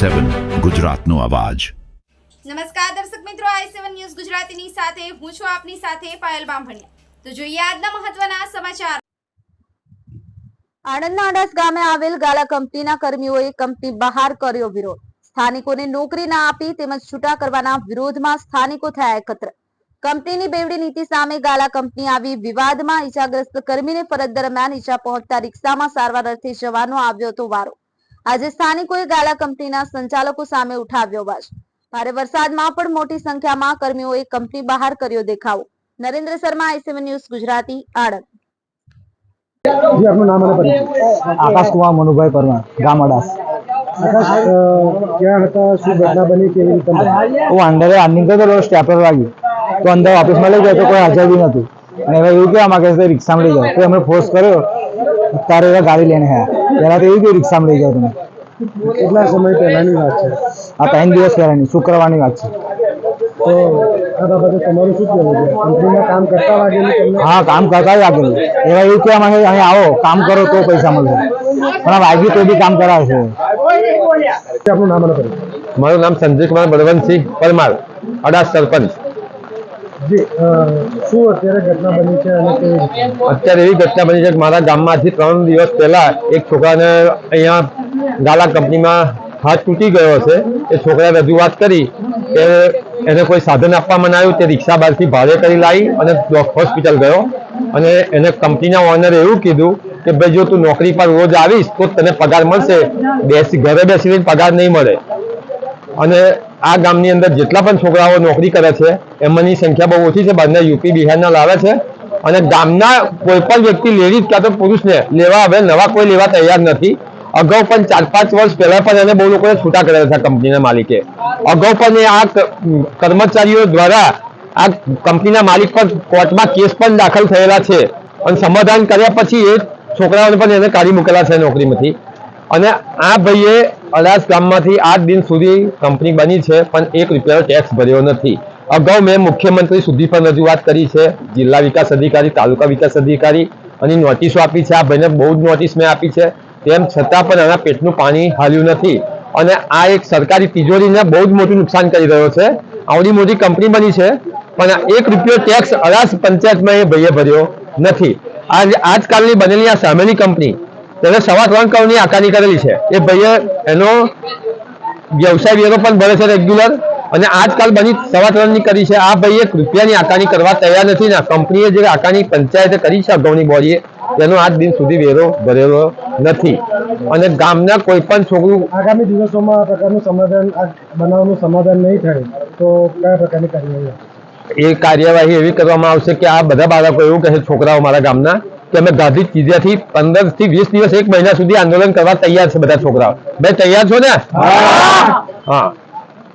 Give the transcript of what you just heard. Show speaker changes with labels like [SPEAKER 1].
[SPEAKER 1] સેવન ગુજરાતનો અવાજ.
[SPEAKER 2] નમસ્કાર દર્શક મિત્રો આઈ સેવન ન્યૂઝ ગુજરાતીની સાથે હું છું આપની સાથે પાયલ બામભણિયા. તો જોઈએ આજના મહત્વના સમાચાર.
[SPEAKER 3] આણંદના અડાસ ગામે આવેલ ગાલા કંપનીના કર્મીઓએ કંપની બહાર કર્યો વિરોધ. સ્થાનિકોને નોકરી ના આપી તેમજ છૂટા કરવાના વિરોધમાં સ્થાનિકો થયા એકત્ર. કંપનીની બેવડી નીતિ સામે ગાલા કંપની આવી વિવાદમાં ઈજાગ્રસ્ત કર્મીને ફરજ દરમિયાન ઈજા પહોંચતા રિક્ષામાં સારવાર અર્થે જવાનો આવ્યો હતો વારો. આજે સ્થાનિકોએ ગાલા કંપનીના સંચાલકો સામે ઉઠાવ્યો અવાજ ભારે વરસાદમાં પણ મોટી સંખ્યામાં કર્મીઓએ કંપની બહાર કર્યો દેખાવો. Narendra Sharma I C one news Gujarati Anand.
[SPEAKER 4] જી આપનું નામ અને પરિચય
[SPEAKER 5] આકાશ કુમાર મનુભાઈ પરમાર ગામ અડાસ
[SPEAKER 4] આકાશ ક્યાં હતા? શું ઘટના બની કેવી રીતે
[SPEAKER 5] હું અંદર નીકળતો હતો સ્ટેપલર વાગ્યું. તો અંદર ઓફિસમાં લઈ ગયો તો કોઈ હાજર બી નતું અને હવે એવું કહેવા માંગે છે રિક્ષામાં લઈ જાઓ. તો ફોર્સ કર્યો? તારે એવા ગાડી લઈને આવ્યા પહેલાં તો એવી કે રિક્ષામાં લઈ જાઓ તમે.
[SPEAKER 4] કેટલા સમય પહેલાની વાત છે?
[SPEAKER 5] આ ત્રણ દિવસ પહેલાની શુક્રવારની વાત છે.
[SPEAKER 4] તો આ બાબતે તમારું શું કહેવું છે? કંપનીમાં કામ કરતા વાગેલું તમને?
[SPEAKER 5] હા કામ કરતા વાગેલું એવા એવું કહેવા માંગે અહીં આવો કામ કરો તો પૈસા મળશે પણ આ વાગ્યું તો બી કામ કરાવે છે
[SPEAKER 4] આપનું નામ
[SPEAKER 6] મારું નામ સંજય કુમાર બળવંતસિંહ પરમાર અડાસ સરપંચ.
[SPEAKER 4] અત્યારે
[SPEAKER 6] એવી ઘટના બની છે કે મારા ગામમાંથી ત્રણ દિવસ પહેલા એક છોકરાને અહીંયા ગાલા કંપનીમાં હાથ તૂટી ગયો છે એ છોકરાએ રજૂઆત કરી કે એને કોઈ સાધન આપવામાં આવ્યું તે રિક્ષા બહારથી ભાડે કરી લાવી અને હોસ્પિટલ ગયો. અને એને કંપનીના ઓનરે એવું કીધું કે ભાઈ, જો તું નોકરી પર રોજ આવીશ તો તને પગાર મળશે. બેસી, ઘરે બેસીને પગાર નહીં મળે. અને આ ગામની અંદર જેટલા પણ છોકરાઓ નોકરી કરે છે, એમાંની સંખ્યા બહુ ઓછી છે. બહારના યુપી, બિહારના લાવે છે. અને ગામના કોઈ પણ વ્યક્તિ લેડીઝ ક્યાં તો પુરુષને લેવા હવે નવા કોઈ લેવા તૈયાર નથી. અગાઉ પણ ચાર પાંચ વર્ષ પહેલા પણ એને બહુ લોકોને છૂટા કરેલા હતા કંપનીના માલિકે. અગાઉ પણ એ આ કર્મચારીઓ દ્વારા આ કંપનીના માલિક પર કોર્ટમાં કેસ પણ દાખલ થયેલા છે. અને સમાધાન કર્યા પછી એ છોકરાઓને પણ એને કાઢી મૂકેલા છે નોકરીમાંથી. અને આ ભાઈએ અડાસ ગામમાંથી આઠ દિન સુધી કંપની બની છે, પણ એક રૂપિયાનો ટેક્સ ભર્યો નથી. અગાઉ મેં મુખ્યમંત્રી સુધી પણ રજૂઆત કરી છે, જિલ્લા વિકાસ અધિકારી, તાલુકા વિકાસ અધિકારી, અને નોટિસો આપી છે. આ ભાઈને બહુ જ નોટિસ મેં આપી છે. તેમ છતાં પણ આના પેટનું પાણી હાલ્યું નથી. અને આ એક સરકારી તિજોરીને બહુ જ મોટું નુકસાન કરી રહ્યો છે. આવડી મોટી કંપની બની છે, પણ એક રૂપિયો ટેક્સ અડાસ પંચાયતમાં એ ભાઈએ ભર્યો નથી. આજ, આજકાલની બનેલી આ સામેની કંપની તેને સવા ત્રણ કરોડની આકારણી કરેલી છે. એ ભાઈએ એનો વ્યવસાય વેરો પણ ભરે છે રેગ્યુલર અને આજકાલ બની સવા ત્રણની કરી છે. આ ભાઈએ રૂપિયાની આકારણી કરવા તૈયાર નથી. ને કંપનીએ જે આકારણી પંચાયતે કરી છે અગાઉની બોડીએ તેનો આજ દિન સુધી વેરો ભરેલો નથી. અને ગામના કોઈ પણ છોકરું
[SPEAKER 4] આગામી દિવસોમાં આ પ્રકારનું સમાધાન આ બનાવનું સમાધાન નહીં થાય તો કયા પ્રકારની કાર્યવાહી?
[SPEAKER 6] એ કાર્યવાહી એવી કરવામાં આવશે કે આ બધા બાળકો એવું કહે છોકરાઓ મારા ગામના કે અમે ગાંધી ચીજિયાથી પંદરથી વીસ દિવસ એક મહિના સુધી આંદોલન કરવા તૈયાર છે બધા છોકરાઓ. બે તૈયાર છો ને? હા.